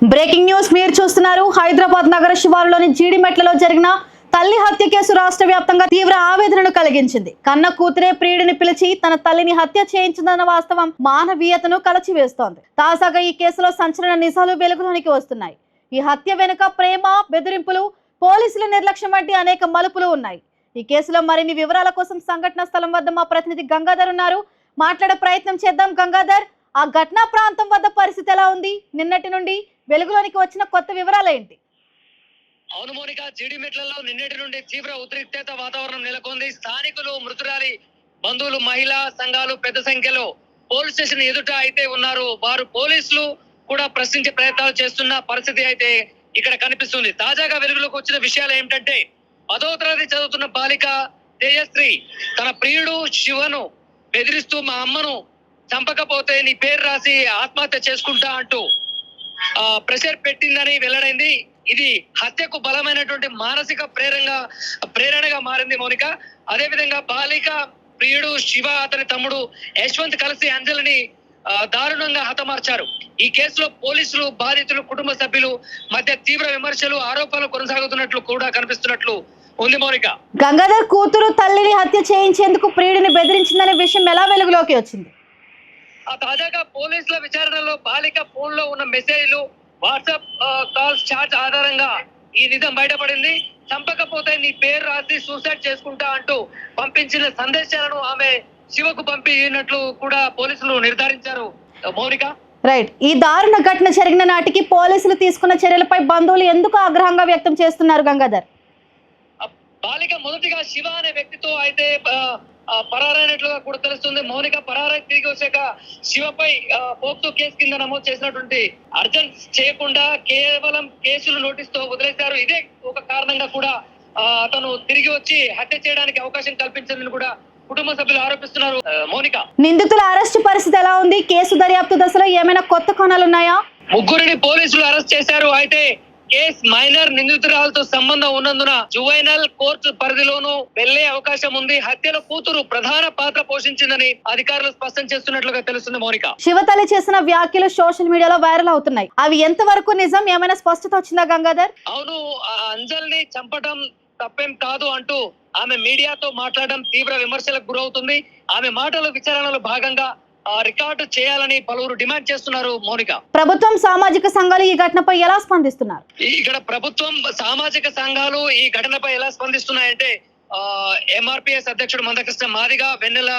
Breaking news మీరు చూస్తున్నారు హైదరాబాద్ నగర శివారులోని జీడిమెట్లలో జరిగిన తల్లి హత్య కేసు రాష్ట్ర వ్యాప్తంగా తీవ్ర ఆవేదనను కలిగించింది. కన్న కూతురే ప్రియుడిని పిలిచి తన తల్లిని హత్య చేయించిందన్న వాస్తవం మానవీయతను కలచివేస్తోంది. తాజాగా ఈ కేసులో సంచలన నిజాలు వెలుగులోనికి వస్తున్నాయి. ఈ హత్య వెనుక ప్రేమ బెదిరింపులు పోలీసుల నిర్లక్ష్యం వంటి అనేక మలుపులు ఉన్నాయి. ఈ కేసులో మరిన్ని వివరాల కోసం సంఘటన స్థలం వద్ద మా ప్రతినిధి గంగాధర్ ఉన్నారు. మాట్లాడే ప్రయత్నం చేద్దాం గంగాధర్. ఆ ఘటనా ప్రాంతం వద్ద పరిస్థితి ఎలా ఉంది? నిన్నటి నుండి వెలుగులోనికి వచ్చిన కొత్త వివరాలు ఏంటి? అవును మౌనిక జీడిమెట్లలో నిన్నటి నుండి తీవ్ర ఉద్రిక్తత వాతావరణం నెలకొంది. స్థానికులు మృతురాలి బంధువులు మహిళా సంఘాలు పెద్ద సంఖ్యలో పోలీస్ స్టేషన్ ఎదుట అయితే ఉన్నారు. వారు పోలీసులు కూడా ప్రశ్నించే ప్రయత్నాలు చేస్తున్న పరిస్థితి అయితే ఇక్కడ కనిపిస్తుంది. తాజాగా వెలుగులోకి వచ్చిన విషయాలు ఏమిటంటే పదో తరగతి చదువుతున్న బాలిక తేజశ్రీ తన ప్రియుడు శివను బెదిరిస్తూ మా అమ్మను చంపకపోతే నీ పేరు రాసి ఆత్మహత్య చేసుకుంటా అంటూ ఆ, ప్రెషర్ పెట్టిందని వెల్లడైంది. ఇది హత్యకు బలమైనటువంటి మానసిక ప్రేరణగా ప్రేరణగా మారింది మౌనిక. అదే విధంగా బాలిక ప్రియుడు శివ అతని తమ్ముడు యశ్వంత్ కలిసి అంజలిని దారుణంగా హతమార్చారు. ఈ కేసులో పోలీసులు బాధితులు కుటుంబ సభ్యులు మధ్య తీవ్ర విమర్శలు ఆరోపణలు కొనసాగుతున్నట్లు కూడా కనిపిస్తున్నట్లు ఉంది మౌనిక. గంగాధర్ కూతురు తల్లిని హత్య చేయించేందుకు ప్రియుడిని బెదిరించిందనే విషయం ఎలా వెలుగులోకి వచ్చింది? ఆ తాజాగా పోలీసుల విచారణలో బాలిక ఫోన్లో ఉన్న మెసేజ్లు వాట్సాప్ కాల్స్ చాట్ ఆధారంగా ఈ నిజం బయటపడింది. చంపకపోతే నీ పేరు రాసి సూసైడ్ చేసుకుంటా అంటూ పంపించిన సందేశాలను ఆమె శివకు పంపినట్లు కూడా పోలీసులు నిర్ధారించారు. మౌనిక? రైట్ ఈ దారుణ ఘటన జరిగిన నాటికి పోలీసులు తీసుకున్న చర్యలపై బంధువులు ఎందుకు ఆగ్రహంగా వ్యక్తం చేస్తున్నారు గంగాధర్? బాలిక మొదటిగా శివ అనే వ్యక్తితో అయితే పరారైనట్లుగా కూడా తెలుస్తుంది. మౌనిక పరారై తిరిగి వచ్చాక శివపై పోక్సో కేసు కింద నమోదు చేసినటువంటి అర్జెంట్ చేయకుండా కేవలం కేసులు నోటీస్తో వదిలేశారు. ఇదే ఒక కారణంగా కూడా అతను తిరిగి వచ్చి హత్య చేయడానికి అవకాశం కల్పించిందని కూడా కుటుంబ సభ్యులు ఆరోపిస్తున్నారు. మౌనిక. నిందితుల అరెస్టు పరిస్థితి ఎలా ఉంది? కేసు దర్యాప్తు దశలో ఏమైనా కొత్త కోణాలున్నాయా ముగ్గురిని పోలీసులు అరెస్ట్ చేశారు. అయితే కేస్ మైనర్ నిందితురాలతో సంబంధం ఉన్నందున జువైనల్ కోర్టు పరిధిలోనూ వెళ్ళే అవకాశం ఉంది. హత్యలో కూతురు ప్రధాన పాత్ర పోషించిందని అధికారులు స్పష్టం చేస్తున్నట్లుగా తెలుస్తుంది మౌనిక. శివతల్లి చేసిన వ్యాఖ్యలు సోషల్ మీడియాలో వైరల్ అవుతున్నాయి. అవి ఎంతవరకు నిజం? ఏమైనా స్పష్టత వచ్చిందా గంగాధర్? అవును అంజల్ని చంపడం తప్పేం కాదు అంటూ ఆమె మీడియాతో మాట్లాడడం తీవ్ర విమర్శలకు గురవుతుంది. ఆమె మాటల విచారణలో భాగంగా రికార్డు చేయాలని పలువురు డిమాండ్ చేస్తున్నారు మౌనిక. ప్రభుత్వం సామాజిక సంఘాలు ఈ ఘటనపై ఎలా స్పందిస్తున్నారు? ఇక్కడ ప్రభుత్వం సామాజిక సంఘాలు ఈ ఘటనపై ఎలా స్పందిస్తున్నాయంటే ఆ ఎంఆర్పిఎస్ అధ్యక్షుడు మందకృష్ణ మాదిగా వెన్నెల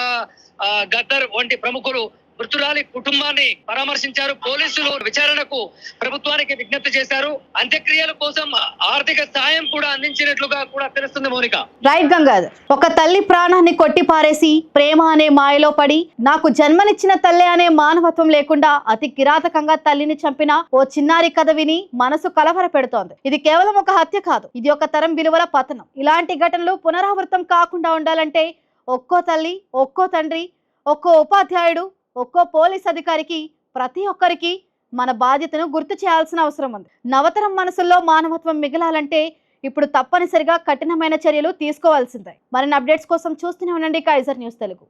గద్దర్ వంటి ప్రముఖులు మృతురాలి కుటుంబాన్ని పరామర్శించారు. పోలీసులు విచారణకు ప్రభుత్వానికి విజ్ఞప్తి చేశారు. అంత్యక్రియల కోసం ఆర్థిక సాయం కూడా అందించినట్లుగా కూడా తెలుస్తుంది మౌనిక. రైట్ గంగాధర్ ఒక తల్లి ప్రాణాన్ని కొట్టి పారేసి ప్రేమ అనే మాయలో పడి నాకు జన్మనిచ్చిన తల్లి అనే మానవత్వం లేకుండా అతి కిరాతకంగా తల్లిని చంపిన ఓ చిన్నారి కథ విని మనసు కలవర పెడుతోంది ఇది కేవలం ఒక హత్య కాదు ఇది ఒక తరం విలువల పతనం. ఇలాంటి ఘటనలు పునరావృతం కాకుండా ఉండాలంటే ఒక్కో తల్లి ఒక్కో తండ్రి ఒక్కో ఉపాధ్యాయుడు ఒక్కో పోలీస్ అధికారికి ప్రతి ఒక్కరికి మన బాధ్యతను గుర్తు చేయాల్సిన అవసరం ఉంది. నవతరం మనసుల్లో మానవత్వం మిగలాలంటే ఇప్పుడు తప్పనిసరిగా కఠినమైన చర్యలు తీసుకోవాల్సిందే. మరిన్ని అప్డేట్స్ కోసం చూస్తూనే ఉండండి కైజర్ న్యూస్ తెలుగు.